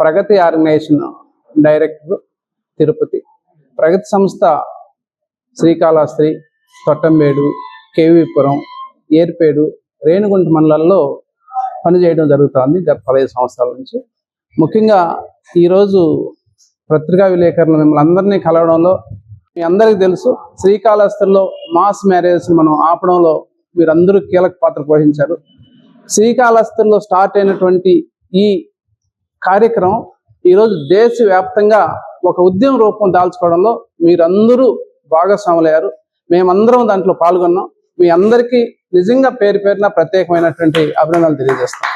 ప్రగతి organisation director Tirupati Pragati సంస్థ శ్రీకాళహస్తి తొట్టంబేడు కేవీపురం ఏర్పేడు రేణుగుంట మండలాల్లో పనిచేయడం జరుగుతుంది గత పదహైదు సంవత్సరాల నుంచి. ముఖ్యంగా ఈరోజు పత్రికా విలేకరులు మిమ్మల్ని అందరినీ కలవడంలో మీ అందరికీ తెలుసు శ్రీకాళహస్తిలో మాస్ మ్యారేజ్ మనం ఆపడంలో మీరందరూ కీలక పాత్ర పోషించారు. శ్రీకాళహస్తిలో స్టార్ట్ అయినటువంటి ఈ కార్యక్రమం ఈరోజు దేశవ్యాప్తంగా ఒక ఉద్యమ రూపం దాల్చుకోవడంలో మీరందరూ భాగస్వాములయ్యారు. మేమందరం దాంట్లో పాల్గొన్నాం. మీ అందరికీ నిజంగా పేరు పేరున ప్రత్యేకమైనటువంటి అభినందనలు తెలియజేస్తాం.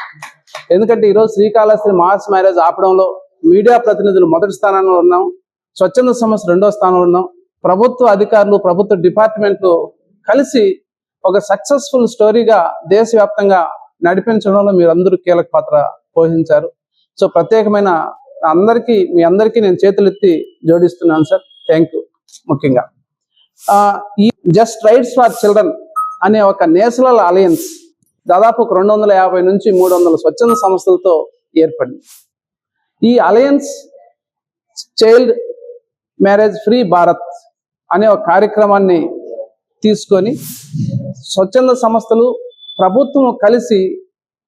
ఎందుకంటే ఈరోజు శ్రీకాళహస్తి మాస్ మ్యారేజ్ ఆపడంలో మీడియా ప్రతినిధులు మొదటి స్థానంలో ఉన్నాం. స్వచ్ఛంద సంస్థ రెండో స్థానంలో ఉన్నాం. ప్రభుత్వ అధికారులు ప్రభుత్వ డిపార్ట్మెంట్లు కలిసి ఒక సక్సెస్ఫుల్ స్టోరీగా దేశవ్యాప్తంగా నడిపించడంలో మీరందరూ కీలక పాత్ర పోషించారు. సో ప్రత్యేకమైన అందరికీ మీ అందరికీ నేను చేతులెత్తి జోడిస్తున్నాను సార్. థ్యాంక్ యూ ముఖ్యంగా. ఈ జస్ట్ రైట్స్ ఫర్ చిల్డ్రన్ అనే ఒక నేషనల్ అలయన్స్ దాదాపు ఒక రెండు వందల యాభై నుంచి మూడు వందల స్వచ్ఛంద సంస్థలతో ఏర్పడింది. ఈ alliance child marriage free Bharat అనే ఒక కార్యక్రమాన్ని తీసుకొని స్వచ్ఛంద సంస్థలు ప్రభుత్వం కలిసి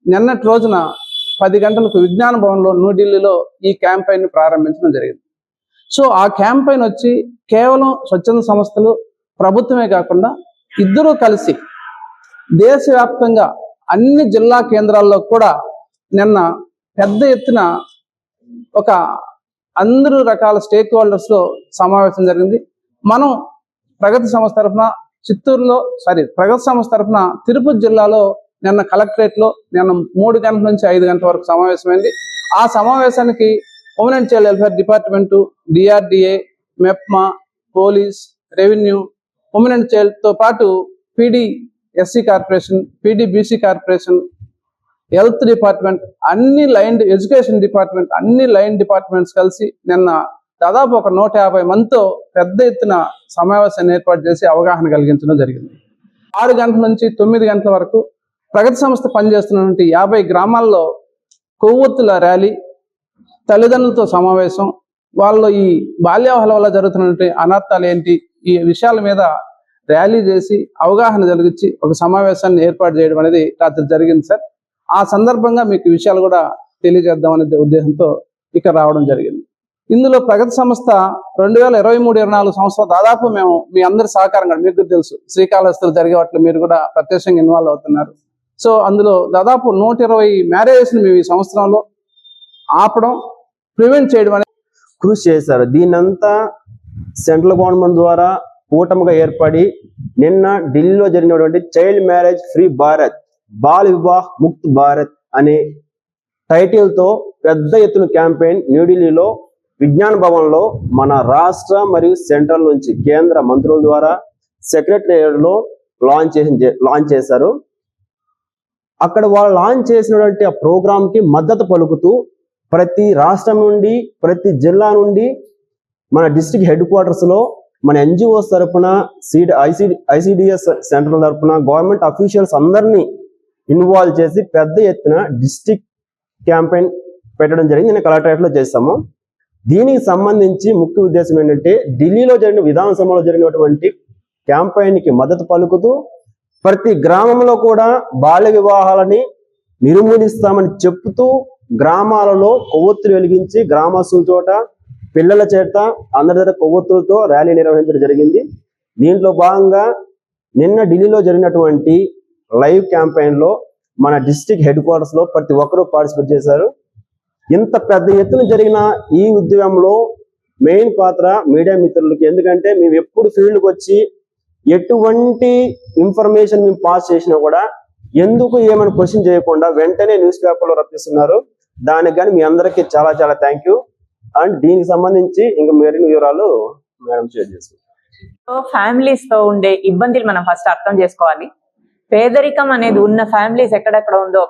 నిన్నటి రోజున పది గంటలకు విజ్ఞాన భవన్లో న్యూఢిల్లీలో ఈ క్యాంపెయిన్ ప్రారంభించడం జరిగింది. సో ఆ క్యాంపెయిన్ వచ్చి కేవలం స్వచ్ఛంద సంస్థలు ప్రభుత్వమే కాకుండా ఇద్దరూ కలిసి దేశవ్యాప్తంగా అన్ని జిల్లా కేంద్రాల్లో కూడా నిన్న పెద్ద ఎత్తున ఒక అందరూ రకాల స్టేక్ హోల్డర్స్లో సమావేశం జరిగింది. మనం ప్రగతి సంస్థ తరఫున చిత్తూరులో సారీ ప్రగతి సంస్థ తరఫున తిరుపతి జిల్లాలో నిన్న కలెక్టరేట్లో నిన్న మూడు గంటల నుంచి ఐదు గంటల వరకు సమావేశమైంది. ఆ సమావేశానికి women child welfare department DRDA MEPMA police revenue women చైల్డ్తో పాటు PD SC corporation PD BC corporation health department అన్ని లైన్ ఎడ్యుకేషన్ డిపార్ట్మెంట్ అన్ని లైన్ డిపార్ట్మెంట్స్ కలిసి నిన్న దాదాపు ఒక నూట యాభై మందితో పెద్ద ఎత్తున సమావేశాన్ని ఏర్పాటు చేసి అవగాహన కలిగించడం జరిగింది. ఆరు గంటల నుంచి తొమ్మిది గంటల వరకు ప్రగతి సంస్థ పనిచేస్తున్నటువంటి యాభై గ్రామాల్లో కొవ్వొత్తుల ర్యాలీ తల్లిదండ్రులతో సమావేశం వాళ్ళు ఈ బాల్యావహల వల్ల జరుగుతున్నటువంటి అనర్థాలు ఏంటి ఈ విషయాల మీద ర్యాలీ చేసి అవగాహన కలిగించి ఒక సమావేశాన్ని ఏర్పాటు చేయడం అనేది రాత్రి జరిగింది సార్. ఆ సందర్భంగా మీకు విషయాలు కూడా తెలియజేద్దాం అనే ఉద్దేశంతో ఇక్కడ రావడం జరిగింది. ఇందులో ప్రగతి సంస్థ రెండు వేల ఇరవై మూడు ఇరవై నాలుగు సంవత్సరాలు దాదాపు మేము మీ అందరి సహకారం కూడా మీకు తెలుసు శ్రీకాళహస్తిలో జరిగే వాటిలో మీరు కూడా ప్రత్యక్షంగా ఇన్వాల్వ్ అవుతున్నారు. సో అందులో దాదాపు నూట ఇరవై మ్యారేజెస్ని మేము ఈ సంవత్సరంలో ఆపడం ప్రివెంట్ చేయడం అనేది కృషి చేశారు. దీనంతా సెంట్రల్ గవర్నమెంట్ ద్వారా కూటమిగా ఏర్పడి నిన్న ఢిల్లీలో జరిగినటువంటి child marriage free Bharat Bal Vivah Mukt Bharat అనే టైటిల్తో పెద్ద ఎత్తున క్యాంపెయిన్ న్యూఢిల్లీలో విజ్ఞాన భవన్లో మన రాష్ట్ర మరియు సెంట్రల్ నుంచి కేంద్ర మంత్రుల ద్వారా సెక్రటరియట్లో లాంచ్ చేసి లాంచ్ చేశారు. అక్కడ వాళ్ళు లాంచ్ చేసినటువంటి ఆ ప్రోగ్రాంకి మద్దతు పలుకుతూ ప్రతి రాష్ట్రం నుండి ప్రతి జిల్లా నుండి మన డిస్ట్రిక్ట్ హెడ్ క్వార్టర్స్లో మన ఎన్జిఓస్ తరపున సిడి ఐసిడి ఐసిడిఎస్ సెంటర్ తరపున గవర్నమెంట్ అఫీషియల్స్ అందరినీ ఇన్వాల్వ్ చేసి పెద్ద ఎత్తున డిస్టిక్ క్యాంపెయిన్ పెట్టడం జరిగింది. నేను కలెక్టరేట్లో చేస్తాము. దీనికి సంబంధించి ముఖ్య ఉద్దేశం ఏంటంటే ఢిల్లీలో జరిగిన విధానసభలో జరిగినటువంటి క్యాంపెయిన్కి మద్దతు పలుకుతూ ప్రతి గ్రామంలో కూడా బాల్య వివాహాలని నిర్మూలిస్తామని చెప్తూ గ్రామాలలో కొవ్వొత్తులు వెలిగించి గ్రామస్తుల చోట పిల్లల చేత అందరి దగ్గర కొవ్వొత్తులతో ర్యాలీ నిర్వహించడం జరిగింది. దీంట్లో భాగంగా నిన్న ఢిల్లీలో జరిగినటువంటి లైవ్ క్యాంపెయిన్లో మన డిస్టిక్ హెడ్ క్వార్టర్స్లో ప్రతి ఒక్కరూ పార్టిసిపేట్ చేశారు. ఇంత పెద్ద ఎత్తున జరిగిన ఈ ఉద్యమంలో మెయిన్ పాత్ర మీడియా మిత్రులకి. ఎందుకంటే మేము ఎప్పుడు ఫీల్డ్కి వచ్చి ఎటువంటి ఇన్ఫర్మేషన్ మేము పాస్ చేసినా కూడా ఎందుకు ఏమైనా క్వశ్చన్ చేయకుండా వెంటనే న్యూస్ పేపర్లో రప్పిస్తున్నారు? దానికి కానీ మీ అందరికీ చాలా చాలా థ్యాంక్ యూ అండ్ దీనికి సంబంధించి ఇంకా మరిన్ని వివరాలు మేడం షేర్ చేసుకుంటాం ఫ్యామిలీస్తో ఉండే ఇబ్బందులు మనం ఫస్ట్ అర్థం చేసుకోవాలి. పేదరికం అనేది ఉన్న ఫ్యామిలీస్ ఎక్కడెక్కడ ఉందో